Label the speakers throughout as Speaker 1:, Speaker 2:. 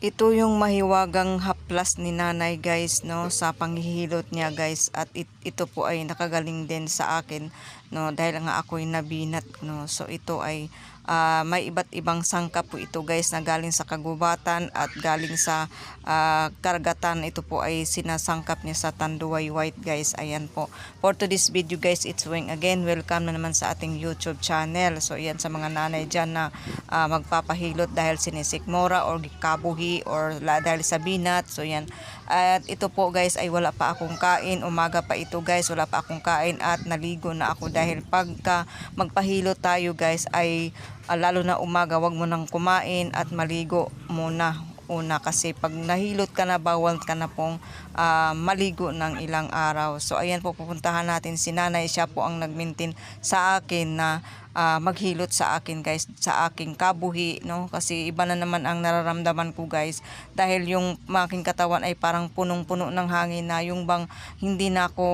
Speaker 1: Ito yung mahiwagang haplas ni nanay guys no sa panghihilot niya guys. At it- ito po ay nakagaling din sa akin no dahil nga ako'y nabinat no. So ito ay ah, may iba't ibang sangkap po ito guys na galing sa kagubatan at galing sa ah, karagatan. Ito po ay sinasangkap niya sa Tanduay White guys. Ayan po. For today's video guys it's Wing again. Welcome na naman sa ating YouTube channel. So ayan sa mga nanay dyan na ah, magpapahilot dahil sinisikmora or kabuhi or dahil sa binat. So yan at ito po guys ay wala pa akong kain. Umaga pa ito guys wala pa akong kain at naligo na ako dahil pagka magpahilot tayo guys ay ah, lalo na umaga wag mo nang kumain at maligo muna una. Kasi pag nahilot ka na bawal ka na pong ah, maligo ng ilang araw. So ayan po pupuntahan natin si nanay. Siya po ang nagmintin sa akin na ah, maghilot sa akin guys sa aking kabuhi no? Kasi iba na naman ang nararamdaman ko guys. Dahil yung aking katawan ay parang punong-puno ng hangin na yung bang hindi na ako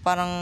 Speaker 1: parang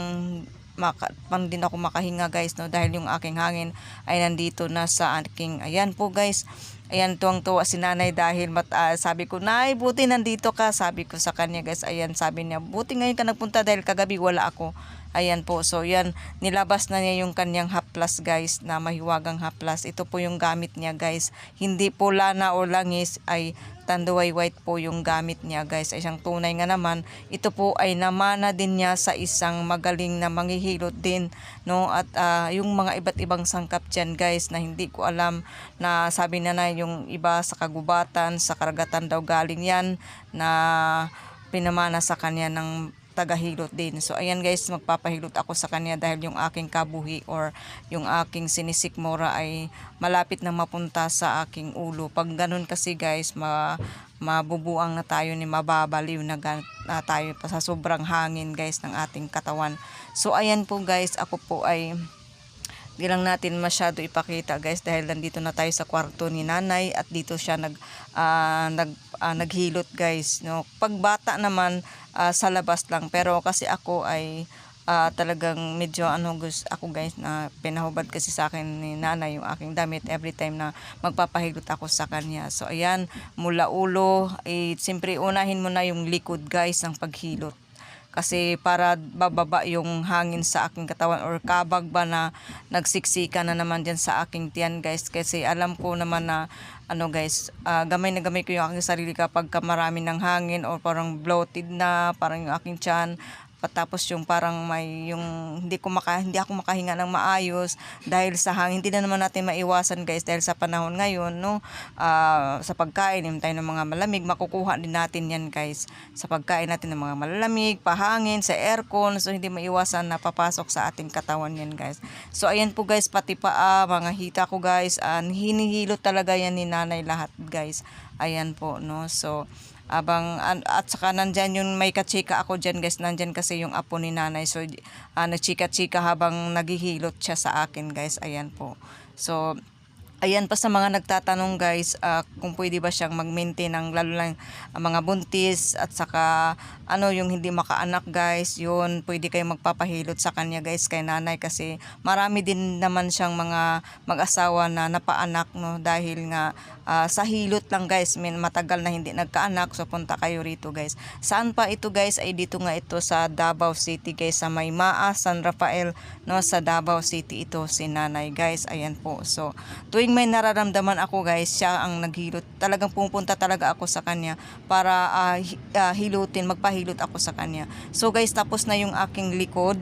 Speaker 1: maka, parang din ako makahinga guys no? Dahil yung aking hangin ay nandito na sa aking ayan po guys. Ayan tuwang tuwa si nanay dahil mat, ah, sabi ko nay buti nandito ka. Sabi ko sa kanya guys ayan sabi niya buti ngayon ka nagpunta dahil kagabi wala ako Ayan po, so yan, nilabas na niya yung kanyang haplas guys, na mahiwagang haplas. Ito po yung gamit niya guys. Hindi po lana o langis, ay tanduay white po yung gamit niya guys. Ay siyang tunay nga naman, ito po ay namana din niya sa isang magaling na manghihilot din. No? At ah, yung mga iba't ibang sangkap dyan guys, na hindi ko alam na sabi na na yung iba sa kagubatan, sa karagatan daw galing yan, na pinamana sa kanya ng tagahilot din. So ayan guys, magpapahilot ako sa kanya dahil yung aking kabuhi or yung aking sinisikmora ay malapit na mapunta sa aking ulo. Pag ganun kasi guys, ma mabubuang na tayo ni mababaliw na, na tayo pa sa sobrang hangin guys ng ating katawan. So ayan po guys, ako po ay di lang natin masyado ipakita guys dahil nandito na tayo sa kwarto ni nanay at dito siya nag ah, nag ah, naghilot guys no? Pagbata naman ah, sa labas lang. Pero kasi ako ay ah, talagang medyo ano guys ako guys na pinahubad kasi sa akin ni nanay yung aking damit every time na magpapahilot ako sa kanya. So ayan mula ulo eh, siyempre unahin mo na yung likod guys ng paghilot kasi para bababa yung hangin sa aking katawan or kabag ba na nagsiksika na naman dyan sa aking tiyan guys. Kasi alam ko naman na ano guys ah, gamay na gamay ko yung aking sarili kapag ka marami ng hangin or parang bloated na parang yung aking tiyan patapos yung parang may yung hindi ko maka hindi ako makahinga ng maayos dahil sa hangin. Hindi na naman natin maiwasan guys dahil sa panahon ngayon no? Ah, sa pagkain inom tayo ng mga malamig makukuha din natin yan guys sa pagkain natin ng mga malamig pahangin sa aircon. So hindi maiwasan na papasok sa ating katawan yan guys. So ayan po guys pati pa mga hita ko guys. Uh, hinihilot talaga yan ni nanay lahat guys. Ayan po no? So abang an- at saka nandyan yung may kachika ako dyan guys. Nandyan kasi yung apo ni nanay. So uh, nagchika-chika habang naghihilot siya sa akin guys. Ayan po. So Ayan pa sa mga nagtatanong guys ah, kung pwede ba siyang mag-maintain ng lalo lang ang mga buntis at saka ano yung hindi makaanak guys yun pwede kayong magpapahilot sa kanya guys kay nanay. Kasi marami din naman siyang mga mag-asawa na napaanak no dahil nga ah, sa hilot lang guys. Min matagal na hindi nagkaanak. So punta kayo rito guys. Saan pa ito guys? Ay dito nga ito sa Davao City guys. Sa Maymaa San Rafael no? Sa Davao City ito si nanay guys. Ayan po. So tuwing may nararamdaman ako guys siya ang naghilot. Talagang pupunta talaga ako sa kanya para hi- ah, hilutin magpahilot ako sa kanya. So guys tapos na yung aking likod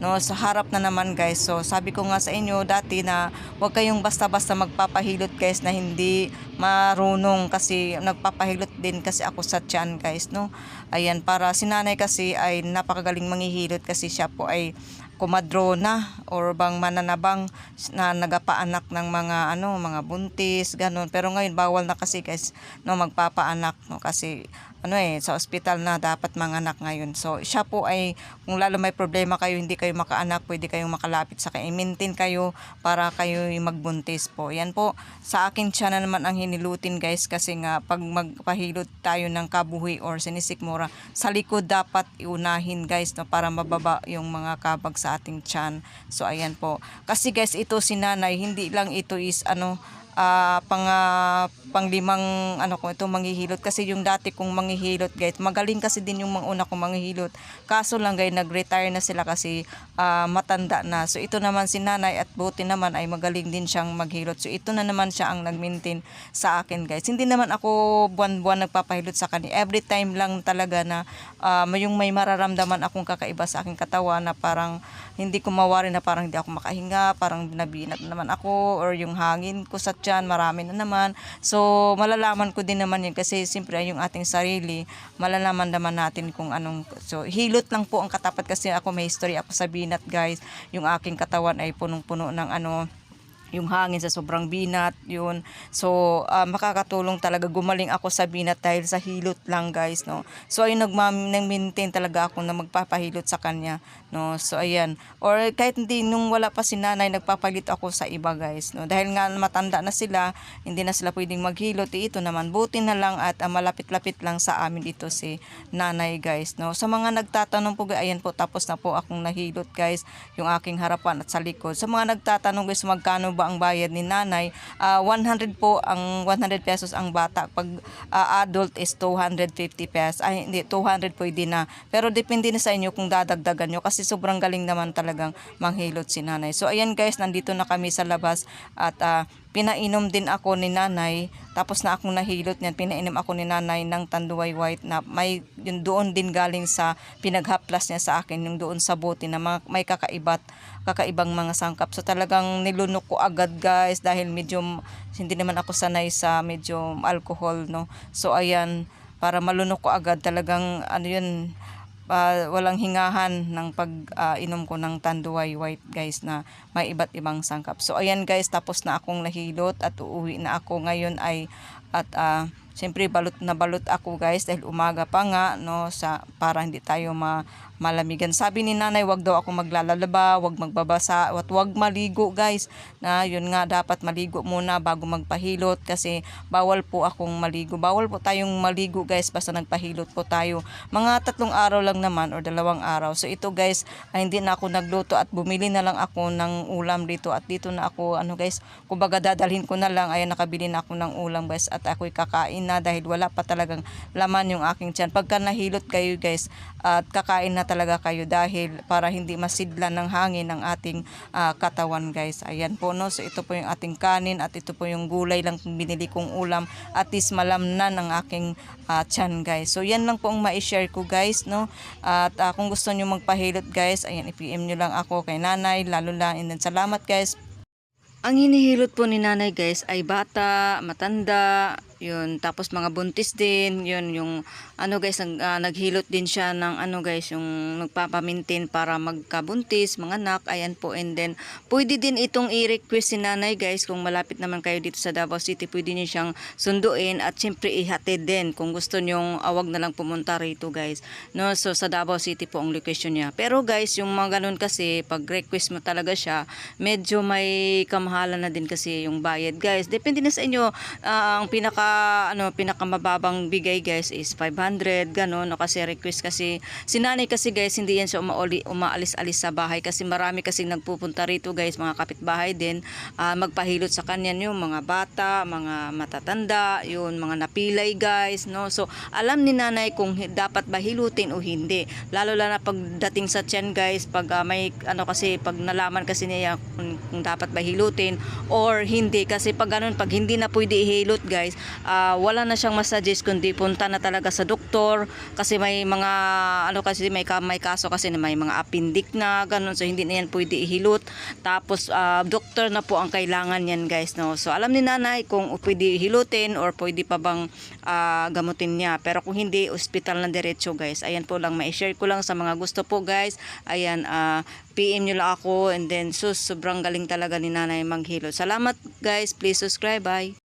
Speaker 1: no? Sa harap na naman guys. So sabi ko nga sa inyo dati na huwag kayong basta-basta magpapahilot guys na hindi marunong kasi nagpapahilot din kasi ako sa tiyan guys no? Ayan para si nanay kasi ay napakagaling manghihilot kasi siya po ay kumadrona or bang mananabang na nagapaanak ng mga ano mga buntis ganun. Pero ngayon bawal na kasi guys no magpapaanak no? Kasi ano eh sa ospital na dapat manganak ngayon. So siya po ay kung lalo may problema kayo hindi kayo makaanak pwede kayong makalapit sa kanya i-maintain kayo para kayo magbuntis po. Yan po sa akin siya na naman ang hinilutin guys kasi nga pag magpahilot tayo ng kabuhi or sinisikmura sa likod dapat iunahin guys no para mababa yung mga kabag sa ating tiyan. So ayan po. Kasi guys ito si nanay hindi lang ito is ano ah, pang ah, panglimang ano ko ito manghihilot. Kasi yung dati kong manghihilot guys magaling kasi din yung mga una kong manghihilot. Kaso lang guys nag-retire na sila kasi ah, matanda na. So ito naman si nanay at buti naman ay magaling din siyang maghilot. So ito na naman siya ang nag-maintain sa akin guys. Hindi naman ako buwan-buwan nagpapahilot sa kanya. Every time lang talaga na may yung may mararamdaman akong kakaiba sa aking katawan na parang hindi ko mawari na parang hindi ako makahinga, parang nabinat na naman ako or yung hangin ko sa marami na naman. So, malalaman ko din naman yun kasi siyempre yung ating sarili, malalaman naman natin kung anong, so hilot lang po ang katapat kasi ako may history ako sa binat guys. Yung aking katawan ay punong-puno ng ano, yung hangin sa sobrang binat, yun. So, ah, makakatulong talaga. Gumaling ako sa binat dahil sa hilot lang, guys, no. So, ayun, nagma- nag-maintain talaga ako na magpapahilot sa kanya, no. So, ayan. Or kahit hindi, nung wala pa si nanay, nagpapalit ako sa iba, guys, no. Dahil nga matanda na sila, hindi na sila pwedeng maghilot. Ito naman, buti na lang at ah, malapit-lapit lang sa amin ito si nanay, guys, no. Sa mga nagtatanong po, ayan po, tapos na po akong nahilot, guys, yung aking harapan at sa likod. Sa mga nagtatanong, guys, magkano ba ang bayad ni nanay? Ah, 100 po ang 100 pesos ang bata. Pag ah, adult is 250 pesos. Ay hindi 200 pwede na. Pero depende na sa inyo kung dadagdagan nyo kasi sobrang galing naman talagang manghilot si nanay. So ayan guys, nandito na kami sa labas at ah, pinainom din ako ni nanay. Tapos na akong nahilot niyan pinainom ako ni nanay ng tanduay white na may yun doon din galing sa pinaghaplas niya sa akin yung doon sa bote na may kakaibat kakaibang mga sangkap. So talagang nilunok ko agad guys dahil medyo hindi naman ako sanay sa medyo alcohol no? So ayan para malunok ko agad talagang ano yun ah, walang hingahan ng pag-inom ko ng tanduay white guys na may iba't ibang sangkap. So ayan guys, tapos na akong nahilot at uuwi na ako ngayon ay at ah, siyempre balot na balot ako guys dahil umaga pa nga no sa para hindi tayo ma malamigan. Sabi ni nanay, wag daw ako maglalalaba, wag magbabasa, at wag maligo guys. Na yun nga dapat maligo muna bago magpahilot kasi bawal po akong maligo. Bawal po tayong maligo guys basta nagpahilot po tayo. Mga tatlong araw lang naman or dalawang araw. So ito guys, ay hindi na ako nagluto at bumili na lang ako ng ulam dito at dito na ako ano guys, kumbaga dadalhin ko na lang ayan nakabili na ako ng ulam guys at ako'y kakain na dahil wala pa talagang laman yung aking tiyan. Pagka nahilot kayo guys at kakain na talaga kayo dahil para hindi masidlan ng hangin ang ating ah, katawan guys. Ayan po no. So ito po yung ating kanin at ito po yung gulay lang binili kong ulam at is malamnan ng aking ah, tiyan guys. So yan lang po ang ma-share ko guys no. At ah, kung gusto nyo magpahilot guys, ayan i-PM nyo lang ako kay nanay lalo lang. And then salamat guys ang hinihilot po ni nanay guys ay bata, matanda, yun. Tapos mga buntis din, yun. Yung ano guys, nag, ah, naghilot din siya ng ano guys, yung nagpapamintin para magkabuntis, mga anak, ayan po. And then, pwede din itong i-request si nanay guys, kung malapit naman kayo dito sa Davao City, pwede niyo siyang sunduin at syempre ihatid din kung gusto nyong awag na lang pumunta rito guys. No, so sa Davao City po ang location niya. Pero guys, yung mga ganun kasi, pag request mo talaga siya, medyo may kamahalan na din kasi yung bayad guys. Depende na sa inyo, Ah, ang pinaka ano pinakamababang bigay guys is 500 ganun. No kasi request kasi si nanay kasi guys hindi yan siya umauli, umaalis-alis sa bahay. Kasi marami kasi nagpupunta rito guys mga kapitbahay din ah, magpahilot sa kanya yung mga bata mga matatanda yun mga napilay guys no. So alam ni nanay kung dapat ba hilutin o hindi. Lalo na pagdating sa tiyan guys pag ah, may ano kasi pag nalaman kasi niya kung, kung dapat ba hilutin or hindi. Kasi pag ganun pag hindi na pwede ihilot guys ah, wala na siyang masuggest kundi punta na talaga sa doktor kasi may mga ano kasi may, may kaso kasi may mga appendix na ganun. So hindi na yan pwede ihilot. Tapos ah, doktor na po ang kailangan yan guys no? So alam ni nanay kung pwede hilutin or pwede pa bang ah, gamutin niya. Pero kung hindi hospital na diretso guys. Ayan po lang ma-share ko lang sa mga gusto po guys. Ayan ah, PM nyo lang ako and then sus sobrang galing talaga ni nanay manghilot salamat guys. Please subscribe. Bye